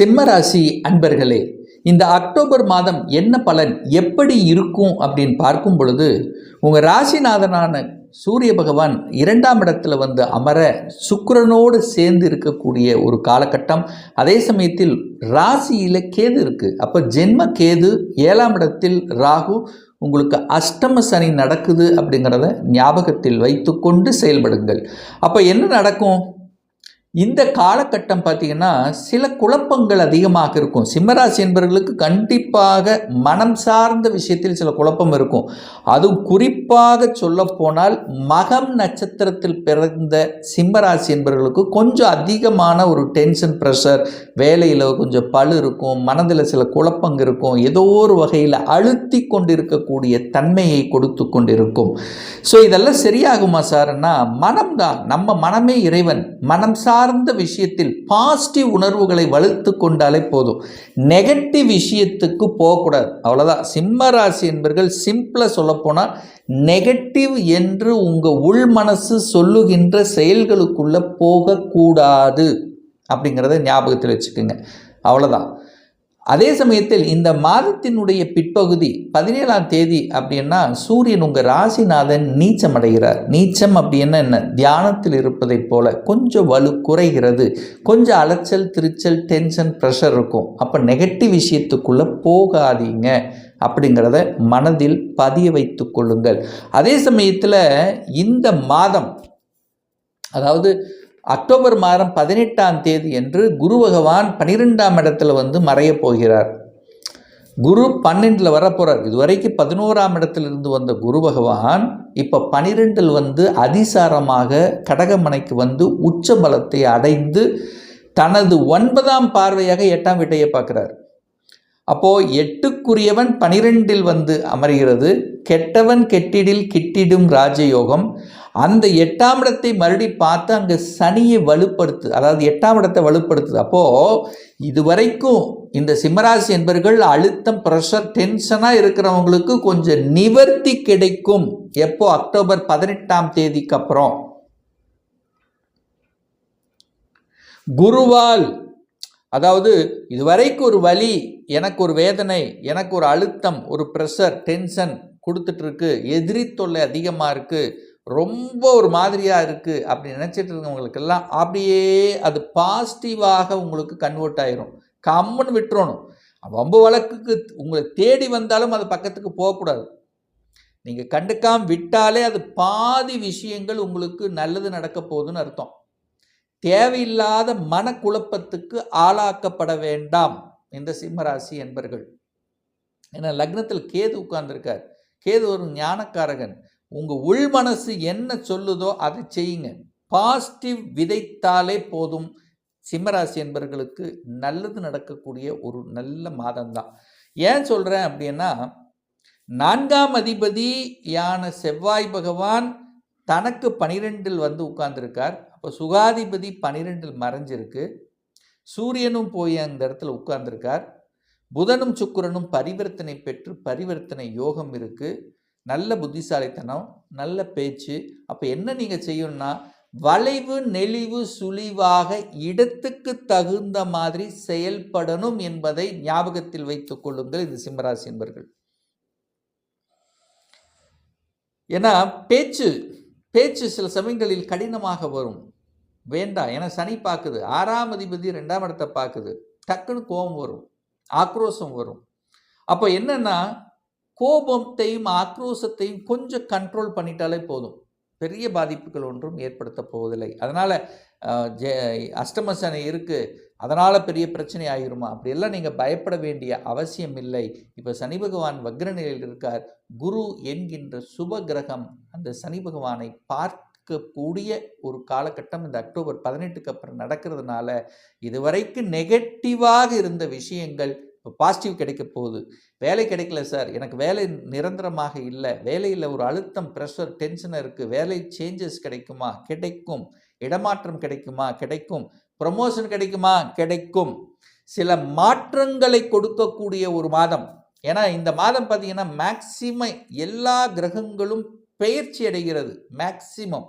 சிம்மராசி அன்பர்களே இந்த அக்டோபர் மாதம் என்ன பலன் எப்படி இருக்கும் அப்படின்னு பார்க்கும் பொழுது உங்கள் ராசிநாதனான சூரிய பகவான் இரண்டாம் இடத்துல வந்து அமர சுக்கரனோடு சேர்ந்து இருக்கக்கூடிய ஒரு காலகட்டம். அதே சமயத்தில் ராசியில் கேது இருக்குது அப்போ ஜென்ம கேது ஏழாம் இடத்தில் ராகு உங்களுக்கு அஷ்டம சனி நடக்குது அப்படிங்கிறத ஞாபகத்தில் வைத்துக்கொண்டு செயல்படுங்கள். அப்போ என்ன நடக்கும்? இந்த காலகட்டம் பார்த்தீங்கன்னா சில குழப்பங்கள் அதிகமாக இருக்கும். சிம்மராசி என்பவர்களுக்கு கண்டிப்பாக மனம் சார்ந்த விஷயத்தில் சில குழப்பம் இருக்கும். அதுவும் குறிப்பாக சொல்லப்போனால் மகம் நட்சத்திரத்தில் பிறந்த சிம்மராசி என்பவர்களுக்கு கொஞ்சம் அதிகமான ஒரு டென்ஷன் ப்ரெஷர் வேலையில் கொஞ்சம் பழு இருக்கும் மனதில் சில குழப்பங்க இருக்கும். ஏதோ ஒரு வகையில் அழுத்தி கொண்டிருக்கக்கூடிய தன்மையை கொடுத்து கொண்டிருக்கும். ஸோ இதெல்லாம் சரியாகுமா சார்னா மனம்தான். நம்ம மனமே இறைவன். மனம் சார் சார்ந்த விஷயத்தில் பாசிட்டிவ் உணர்வுகளை வலுத்து கொண்டாலே போதும். நெகட்டிவ் விஷயத்துக்கு போகக்கூடாது. அவ்வளோதான் சிம்ம ராசி என்பர்கள் சிம்பிளாக சொல்லப்போனால் நெகட்டிவ் என்று உங்கள் உள் மனசு சொல்லுகின்ற செயல்களுக்குள்ளே போகக்கூடாது. அப்படிங்கிறத ஞாபகத்தில் வச்சுக்கோங்க. அவ்வளோதான் அதே சமயத்தில் இந்த மாதத்தினுடைய பிற்பகுதி பதினேழாம் தேதி அப்படின்னா சூரியன் உங்கள் ராசிநாதன் நீச்சம் அடைகிறார் நீச்சம் அப்படின்னா என்ன? தியானத்தில் இருப்பதைப் போல கொஞ்சம் வலு குறைகிறது. கொஞ்சம் அலைச்சல் திருச்சல் டென்ஷன் ப்ரெஷர் இருக்கும். அப்போ நெகட்டிவ் விஷயத்துக்குள்ளே போகாதீங்க அப்படிங்கிறத மனதில் பதிய வைத்து கொள்ளுங்கள். அதே சமயத்தில் இந்த மாதம் அதாவது அக்டோபர் மாதம் பதினெட்டாம் தேதி என்று குரு பகவான் பன்னிரெண்டாம் இடத்துல வந்து மறையப் போகிறார். குரு பன்னெண்டில் வரப்போகிறார் இதுவரைக்கும் பதினோராம் இடத்திலிருந்து வந்த குரு பகவான் இப்போ பனிரெண்டில் வந்து அதிசாரமாக கடகமனைக்கு வந்து உச்ச பலத்தை அடைந்து தனது ஒன்பதாம் பார்வையாக எட்டாம் வீட்டையை பார்க்குறார். அப்போது எட்டுக்குரியவன் பனிரெண்டில் வந்து அமர்கிறது கெட்டவன் கெட்டிடில் கிட்டிடும் ராஜயோகம். அந்த எட்டாம் இடத்தை மறுபடி பார்த்து அங்கே சனியை வலுப்படுத்து அதாவது எட்டாம் இடத்தை வலுப்படுத்துது அப்போது இதுவரைக்கும் இந்த சிம்மராசி என்பர்கள் அழுத்தம் ப்ரெஷர் டென்ஷனாக இருக்கிறவங்களுக்கு கொஞ்சம் நிவர்த்தி கிடைக்கும். எப்போ? அக்டோபர் பதினெட்டாம் தேதிக்கு அப்புறம். குருவால் அதாவது இதுவரைக்கும் ஒரு வலி எனக்கு ஒரு வேதனை எனக்கு ஒரு அழுத்தம் ஒரு ப்ரெஷர் டென்ஷன் கொடுத்துட்ருக்கு எதிரி தொல்லை அதிகமாக இருக்குது ரொம்ப ஒரு மாதிரியாக இருக்குது அப்படி நினச்சிட்டு இருக்கவங்களுக்கெல்லாம் அப்படியே அது பாசிட்டிவாக உங்களுக்கு கன்வெர்ட் ஆயிரும். கம்முன்னு விட்டுறணும். வம்பு வழக்குக்கு உங்களை தேடி வந்தாலும் அது பக்கத்துக்கு போகக்கூடாது. நீங்கள் கண்டுக்காமல் விட்டாலே அது பாதி விஷயங்கள் உங்களுக்கு நல்லது நடக்க போகுதுன்னு அர்த்தம். தேவையில்லாத மனக்குழப்பத்துக்கு ஆளாக்கப்பட வேண்டாம் இந்த சிம்மராசி என்பர்கள். ஏன்னா லக்னத்தில் கேது உட்கார்ந்துருக்கார். கேது ஒரு ஞானக்காரகன். உங்கள் உள் மனசு என்ன சொல்லுதோ அதை செய்யுங்க. பாசிட்டிவ் விதைத்தாலே போதும். சிம்மராசி என்பவர்களுக்கு நல்லது நடக்கக்கூடிய ஒரு நல்ல மாதம்தான். ஏன் சொல்கிறேன் அப்படின்னா நான்காம் அதிபதியான செவ்வாய் பகவான் தனக்கு பனிரெண்டில் வந்து உட்கார்ந்துருக்கார். அப்போ சுகாதிபதி பனிரெண்டில் மறைஞ்சிருக்கு. சூரியனும் போய் அந்த இடத்துல உட்கார்ந்துருக்கார். புதனும் சுக்கிரனும் பரிவர்த்தனை பெற்று பரிவர்த்தனை யோகம் இருக்குது நல்ல புத்திசாலித்தனம் நல்ல பேச்சு. அப்போ என்ன நீங்கள் செய்யணும்னா வளைவு நெளிவு சுழிவாக இடத்துக்கு தகுந்த மாதிரி செயல்படணும் என்பதை ஞாபகத்தில் வைத்துக் கொள்ளுங்கள் இந்த சிம்மராசி என்பர்கள். ஏன்னா பேச்சு பேச்சு சில சமயங்களில் கடினமாக வரும். வேண்டாம் ஏன்னா சனி பார்க்குது. ஆறாம் அதிபதி ரெண்டாம் இடத்தை பார்க்குது. டக்குன்னு கோபம் வரும். ஆக்ரோஷம் வரும். அப்போ என்னென்னா கோபத்தையும் ஆக்ரோஷத்தையும் கொஞ்சம் கண்ட்ரோல் பண்ணிட்டாலே போதும். பெரிய பாதிப்புகள் ஒன்றும் ஏற்படுத்த போவதில்லை. அதனால் ஜெ அஷ்டம சனி இருக்குது அதனால் பெரிய பிரச்சனை ஆகிருமா அப்படியெல்லாம் நீங்கள் பயப்பட வேண்டிய அவசியம் இல்லை. இப்போ சனி பகவான் வக்ரநிலையில் இருக்கார். குரு என்கின்ற சுப கிரகம் அந்த சனி பகவானை பார்த்து இருக்கக்கூடிய ஒரு காலகட்டம் இந்த அக்டோபர் பதினெட்டுக்கு அப்புறம் நடக்கிறதுனால இதுவரைக்கும் நெகட்டிவாக இருந்த விஷயங்கள் இப்போ பாசிட்டிவ் கிடைக்க போகுது. வேலை கிடைக்கல சார். எனக்கு வேலை நிரந்தரமாக இல்லை. வேலையில் ஒரு அழுத்தம் ப்ரெஷர் டென்ஷனாக இருக்குது வேலை சேஞ்சஸ் கிடைக்குமா? கிடைக்கும். இடமாற்றம் கிடைக்குமா? கிடைக்கும். ப்ரமோஷன் கிடைக்குமா? கிடைக்கும். சில மாற்றங்களை கொடுக்கக்கூடிய ஒரு மாதம். ஏன்னா இந்த மாதம் பார்த்தீங்கன்னா மேக்சிமம் எல்லா கிரகங்களும் பயிற்சி அடைகிறது. மேக்சிமம்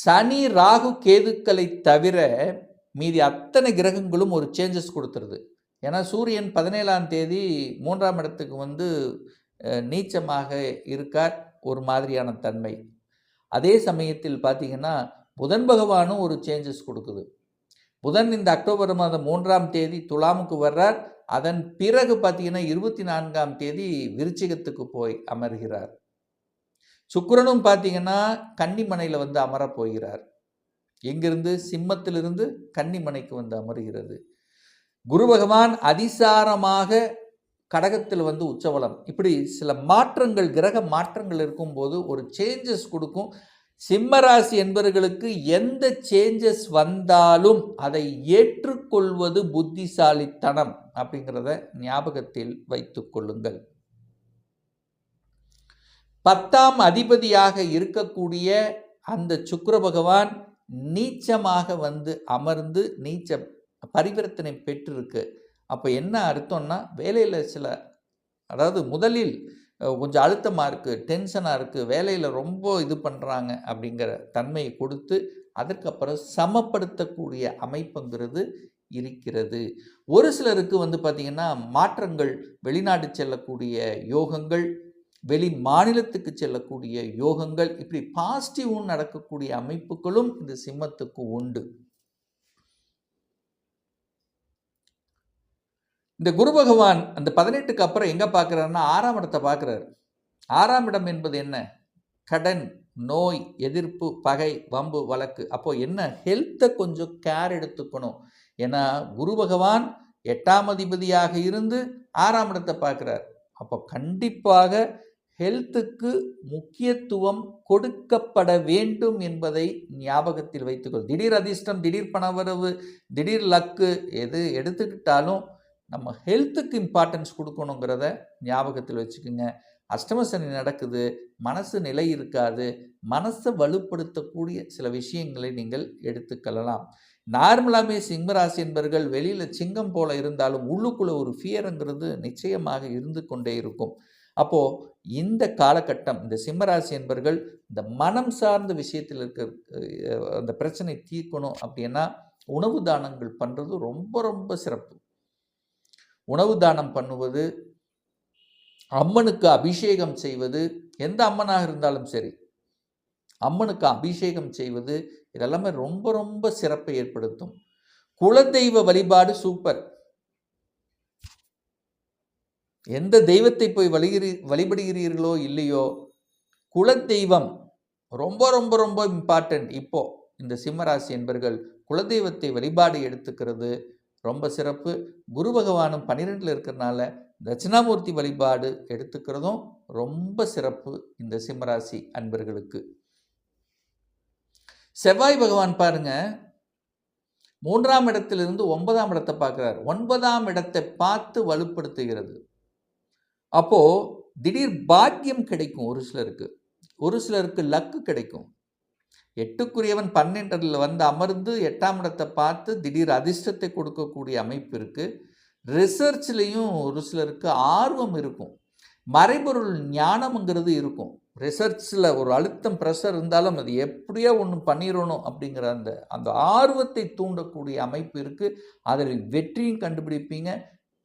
சனி ராகு கேதுக்களை தவிர மீதி அத்தனை கிரகங்களும் ஒரு சேஞ்சஸ் கொடுத்துருது. ஏன்னா சூரியன் பதினேழாம் தேதி மூன்றாம் இடத்துக்கு வந்து நீச்சமாக இருக்கார் ஒரு மாதிரியான தன்மை. அதே சமயத்தில் பார்த்தீங்கன்னா புதன் பகவானும் ஒரு சேஞ்சஸ் கொடுக்குது. புதன் இந்த அக்டோபர் மாதம் மூன்றாம் தேதி துலாமுக்கு வர்றார். அதன் பிறகு பார்த்தீங்கன்னா இருபத்தி நான்காம் தேதி விருச்சிகத்துக்கு போய் அமர்கிறார். சுக்கரனும் பார்த்தீங்கன்னா கன்னிமனையில் வந்து அமரப் போகிறார். எங்கிருந்து? சிம்மத்திலிருந்து கன்னிமனைக்கு வந்து அமருகிறது. குரு பகவான் அதிசாரமாக கடகத்தில் வந்து உச்சவலம். இப்படி சில மாற்றங்கள் கிரக மாற்றங்கள் இருக்கும்போது ஒரு சேஞ்சஸ் கொடுக்கும். சிம்மராசி என்பவர்களுக்கு எந்த சேஞ்சஸ் வந்தாலும் அதை ஏற்றுக்கொள்வது புத்திசாலித்தனம் அப்படிங்கிறத ஞாபகத்தில் வைத்து கொள்ளுங்கள். பத்தாம் அதிபதியாக இருக்கக்கூடிய அந்த சுக்கர பகவான் நீச்சமாக வந்து அமர்ந்து நீச்ச பரிவர்த்தனை பெற்றிருக்கு. அப்போ என்ன அர்த்தம்னா வேலையில் சில அதாவது முதலில் கொஞ்சம் அழுத்தமாக இருக்குது டென்ஷனாக இருக்குது வேலையில் ரொம்ப இது பண்ணுறாங்க அப்படிங்கிற தன்மையை கொடுத்து அதற்கப்புறம் சமப்படுத்தக்கூடிய அமைப்புங்கிறது இருக்கிறது. ஒரு சிலருக்கு வந்து பார்த்திங்கன்னா மாற்றங்கள் வெளிநாடு செல்லக்கூடிய யோகங்கள் வெளி மாநிலத்துக்கு செல்லக்கூடிய யோகங்கள் இப்படி பாசிட்டிவும் நடக்கக்கூடிய அமைப்புகளும் இந்த சிம்மத்துக்கு உண்டு. இந்த குரு பகவான் அந்த பதினெட்டுக்கு அப்புறம் எங்க பார்க்குறாருன்னா ஆறாம் இடத்தை பார்க்குறாரு. ஆறாம் இடம் என்பது என்ன? கடன் நோய் எதிர்ப்பு பகை வம்பு வழக்கு. அப்போ என்ன? ஹெல்த்தை கொஞ்சம் கேர் எடுத்துக்கணும். ஏன்னா குரு பகவான் எட்டாம் அதிபதியாக இருந்து ஆறாம் இடத்தை பார்க்குறார். அப்போ கண்டிப்பாக ஹெல்த்துக்கு முக்கியத்துவம் கொடுக்கப்பட வேண்டும் என்பதை ஞாபகத்தில் வைத்துக்கொள். திடீர் அதிர்ஷ்டம் திடீர் பணவரவு திடீர் லக்கு எது எடுத்துக்கிட்டாலும் நம்ம ஹெல்த்துக்கு இம்பார்ட்டன்ஸ் கொடுக்கணுங்கிறத ஞாபகத்தில் வச்சுக்கோங்க. அஷ்டமசனி நடக்குது மனசு நிலை இருக்காது மனசை வலுப்படுத்தக்கூடிய சில விஷயங்களை நீங்கள் எடுத்துக்கொள்ளலாம். நார்மலாகவே சிம்மராசி என்பர்கள் வெளியில் சிங்கம் போல இருந்தாலும் உள்ளுக்குள்ளே ஒரு ஃபியருங்கிறது நிச்சயமாக இருந்து கொண்டே இருக்கும். அப்போது இந்த காலகட்டம் இந்த சிம்மராசி என்பர்கள் இந்த மனம் சார்ந்த விஷயத்தில் இருக்க அந்த பிரச்சனை தீர்க்கணும் அப்படின்னா உணவு தானங்கள் பண்ணுறது ரொம்ப ரொம்ப சிறப்பு. உணவு தானம் பண்ணுவது அம்மனுக்கு அபிஷேகம் செய்வது எந்த அம்மனாக இருந்தாலும் சரி அம்மனுக்கு அபிஷேகம் செய்வது இதெல்லாமே ரொம்ப ரொம்ப சிறப்பை ஏற்படுத்தும். குலதெய்வ வழிபாடு சூப்பர். எந்த தெய்வத்தை போய் வழிகிறீ வழிபடுகிறீர்களோ இல்லையோ குலதெய்வம் ரொம்ப ரொம்ப ரொம்ப இம்பார்ட்டன்ட் இப்போ இந்த சிம்மராசி என்பர்கள் குலதெய்வத்தை வழிபாடு எடுத்துக்கிறது ரொம்ப சிறப்பு. குரு பகவானும் பன்னிரெண்டில் இருக்கிறனால தட்சிணாமூர்த்தி வழிபாடு எடுத்துக்கிறதும் ரொம்ப சிறப்பு இந்த சிம்மராசி அன்பர்களுக்கு. செவ்வாய் பகவான் பாருங்க மூன்றாம் இடத்திலிருந்து ஒன்பதாம் இடத்தை பார்க்குறார். ஒன்பதாம் இடத்தை பார்த்து வலுப்படுத்துகிறது. அப்போது திடீர் பாக்கியம் கிடைக்கும் ஒரு சிலருக்கு. ஒரு சிலருக்கு லக்கு கிடைக்கும். எட்டுக்குரியவன் பன்னெண்டரில் வந்து அமர்ந்து எட்டாம் இடத்தை பார்த்து திடீர் அதிர்ஷ்டத்தை கொடுக்கக்கூடிய அமைப்பு இருக்குது ரிசர்ச்லேயும் ஒரு சிலருக்கு ஆர்வம் இருக்கும். மறைபொருள் ஞானம்ங்கிறது இருக்கும். ரிசர்ச்சில் ஒரு அழுத்தம் ப்ரெஷர் இருந்தாலும் அது எப்படியோ ஒன்று பண்ணிடணும் அப்படிங்கிற அந்த அந்த ஆர்வத்தை தூண்டக்கூடிய அமைப்பு இருக்குது அதில் வெற்றியும் கண்டுபிடிப்பீங்க.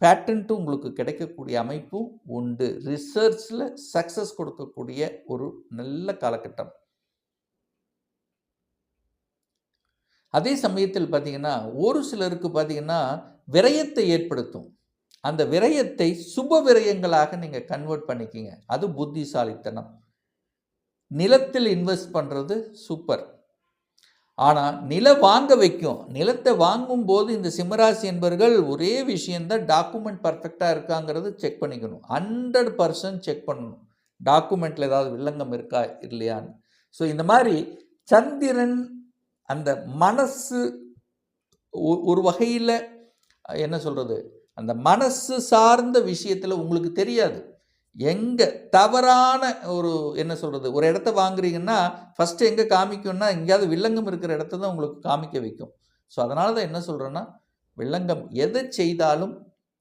பேட்டன்ட்டும் உங்களுக்கு கிடைக்கக்கூடிய அமைப்பும் உண்டு. ரிசர்ச்சில் சக்ஸஸ் கொடுக்கக்கூடிய ஒரு நல்ல காலகட்டம். அதே சமயத்தில் பார்த்தீங்கன்னா ஒரு சிலருக்கு பார்த்தீங்கன்னா விரயத்தை ஏற்படுத்தும். அந்த விரயத்தை சுப விரயங்களாக நீங்கள் கன்வெர்ட் பண்ணிக்கிங்க. அது புத்திசாலித்தனம். நிலத்தில் இன்வெஸ்ட் பண்ணுறது சூப்பர் ஆனால் நில வாங்க வைக்கும் நிலத்தை வாங்கும்போது இந்த சிம்மராசி என்பவர்கள் ஒரே விஷயந்தான் டாக்குமெண்ட் பர்ஃபெக்டாக இருக்காங்கிறது செக் பண்ணிக்கணும். ஹண்ட்ரட் பர்சன்ட் செக் பண்ணணும். டாக்குமெண்ட்டில் ஏதாவது வில்லங்கம் இருக்கா இல்லையான்னு. ஸோ இந்த மாதிரி சந்திரன் அந்த மனசு ஒரு வகையில் என்ன சொல்கிறது அந்த மனசு சார்ந்த விஷயத்தில் உங்களுக்கு தெரியாது. எங்கே தவறான ஒரு என்ன சொல்கிறது ஒரு இடத்த வாங்குறீங்கன்னா ஃபஸ்ட்டு எங்கே காமிக்கும்னா எங்கேயாவது வில்லங்கம் இருக்கிற இடத்த தான் உங்களுக்கு காமிக்க வைக்கும். ஸோ அதனால தான் என்ன சொல்கிறேன்னா வில்லங்கம் எதை செய்தாலும்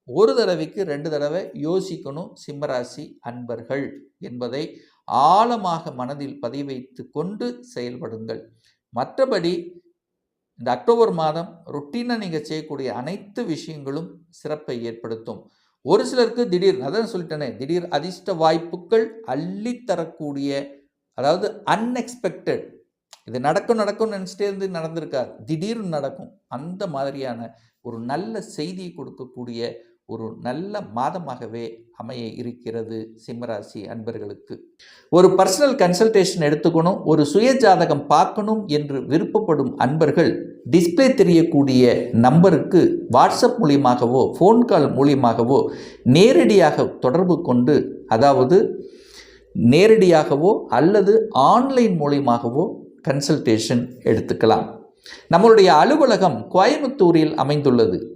ஒரு தடவைக்கு ரெண்டு தடவை யோசிக்கணும் சிம்மராசி அன்பர்கள் என்பதை ஆழமாக மனதில் பதிவைத்து கொண்டு செயல்படுங்கள். மற்றபடி இந்த அக்டோபர் மாதம் ரொட்டீனாக நீங்கள் செய்யக்கூடிய அனைத்து விஷயங்களும் சிறப்பை ஏற்படுத்தும். ஒரு சிலருக்கு திடீர் அதான் சொல்லிட்டேனே திடீர் அதிர்ஷ்ட வாய்ப்புகள் அள்ளித்தரக்கூடிய அதாவது அன்எக்ஸ்பெக்டட் இது நடக்கும் நடக்கும்னு நினச்சிட்டே இருந்து நடந்திருக்காது. திடீர்னு நடக்கும். அந்த மாதிரியான ஒரு நல்ல செய்தியை கொடுக்கக்கூடிய ஒரு நல்ல மாதமாகவே அமைய இருக்கிறது சிம்மராசி அன்பர்களுக்கு. ஒரு பர்சனல் கன்சல்டேஷன் எடுத்துக்கணும் ஒரு சுய ஜாதகம் பார்க்கணும் என்று விருப்பப்படும் அன்பர்கள் டிஸ்ப்ளே தெரியக்கூடிய நம்பருக்கு வாட்ஸ்அப் மூலியமாகவோ ஃபோன் கால் மூலியமாகவோ நேரடியாக தொடர்பு கொண்டு அதாவது நேரடியாகவோ அல்லது ஆன்லைன் மூலியமாகவோ கன்சல்டேஷன் எடுத்துக்கலாம். நம்மளுடைய அலுவலகம் கோயம்புத்தூரில் அமைந்துள்ளது.